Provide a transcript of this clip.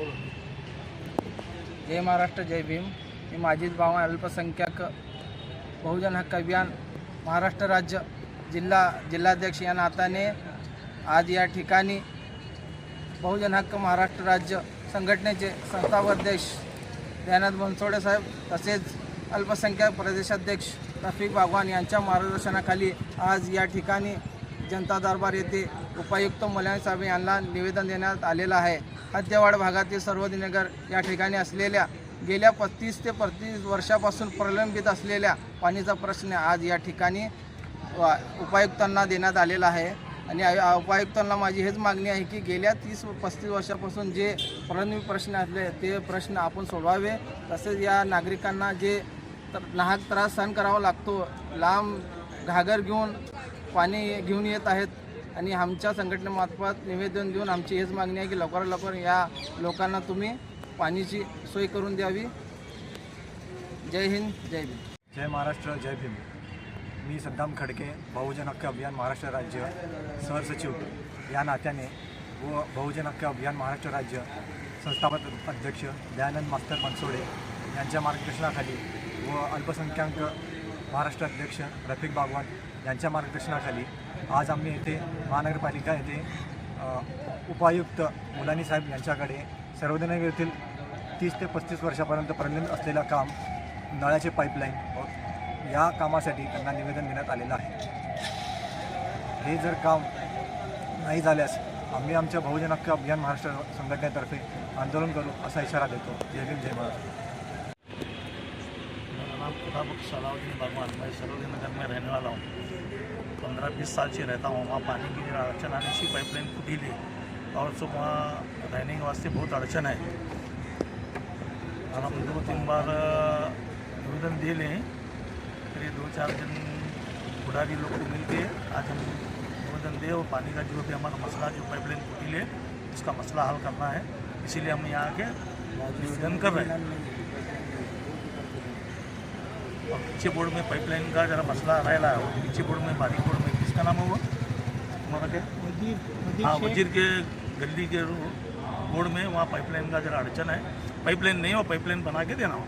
जय महाराष्ट्र जय भीम. मी माजीद बावा अल्पसंख्याक बहुजन हक्क अभियान महाराष्ट्र राज्य जिल्हा जिल्हाध्यक्ष या नाताने आज या ठिकाणी बहुजन हक्क महाराष्ट्र राज्य संघटनेचे संस्थापाध्यक्ष दयानंद बनसोडे साहेब तसेच अल्पसंख्याक प्रदेशाध्यक्ष रफिक बागवान यांच्या मार्गदर्शनाखाली आज या ठिकाणी जनता दरबार येथे उपायुक्त मुलायम साहेब यांना निवेदन देण्यात आलेलं आहे. हत्यावाड भागातील सर्वदिनगर या ठिकाणी असलेल्या गेल्या पस्तीस ते पस्तीस वर्षापासून प्रलंबित असलेल्या पाणीचा प्रश्न आज या ठिकाणी उपायुक्तांना देण्यात आलेला आहे. आणि उपायुक्तांना माझी हेच मागणी आहे की गेल्या तीस पस्तीस वर्षापासून जे प्रलंबित प्रश्न असले ते प्रश्न आपण सोडवावे. तसेच या नागरिकांना जे तर नाहक त्रास सहन करावा लागतो लांब घागर घेऊन पाणी घेऊन येत आहेत आणि आमच्या संघटनेमार्फत निवेदन देऊन आमची हेच मागणी आहे की लवकरात लवकर या लोकांना तुम्ही पाण्याची सोय करून द्यावी. जय हिंद जय भीम. जय महाराष्ट्र जय भीम. मी सद्दाम खडके बहुजन हक्क अभियान महाराष्ट्र राज्य सरसचिव या नात्याने व बहुजन हक्क अभियान महाराष्ट्र राज्य संस्थापक अध्यक्ष दयानंद मास्तर बनसोडे यांच्या मार्गदर्शनाखाली व अल्पसंख्याक महाराष्ट्र अध्यक्ष रफिक बागवान यांच्या मार्गदर्शनाखाली आज आम्ही येथे महानगरपालिका येथे उपायुक्त मुलानी साहेब यांच्याकडे सर्वजण येथील तीस ते पस्तीस वर्षापर्यंत प्रलंबित असलेलं काम नळाचे पाईपलाईन व या कामासाठी त्यांना निवेदन देण्यात आलेलं आहे. हे जर काम नाही झाल्यास आम्ही आमच्या बहुजन हक्क अभियान महाराष्ट्र संघटनेतर्फे आंदोलन करू असा इशारा देतो. जय भीम जय महाराष्ट्र. खुदाबख्श सलाउद्दीन भगवान मैं सरोजी नगर में रहने वाला हूँ। पंद्रह बीस साल से रहता हूँ वहाँ पानी की अड़चन आने से पाइपलाइन फूटी ली। और सो वहाँ रहने के वास्ते बहुत अड़चन है। और हम दो तीन बार निवेदन दे लें फिर दो चार दिन बुढ़ारी लोग को मिल के आज हम निवेदन दे और पानी का जो भी हमारा मसला जो पाइपलाइन फूटी ले उसका मसला हल करना है। इसीलिए हम यहाँ आके निवेदन कर रहे हैं। और पीछे बोर्ड में पाइपलाइन का जरा मसला रहा है और पीछे बोर्ड में बारीक बोर्ड में किसका नाम होगा? वो तुम्हारा क्या हाँ वज़ीर के गली के बोर्ड में वहाँ पाइपलाइन का जरा अड़चन है। पाइपलाइन नहीं हो पाइपलाइन बना के देना हो।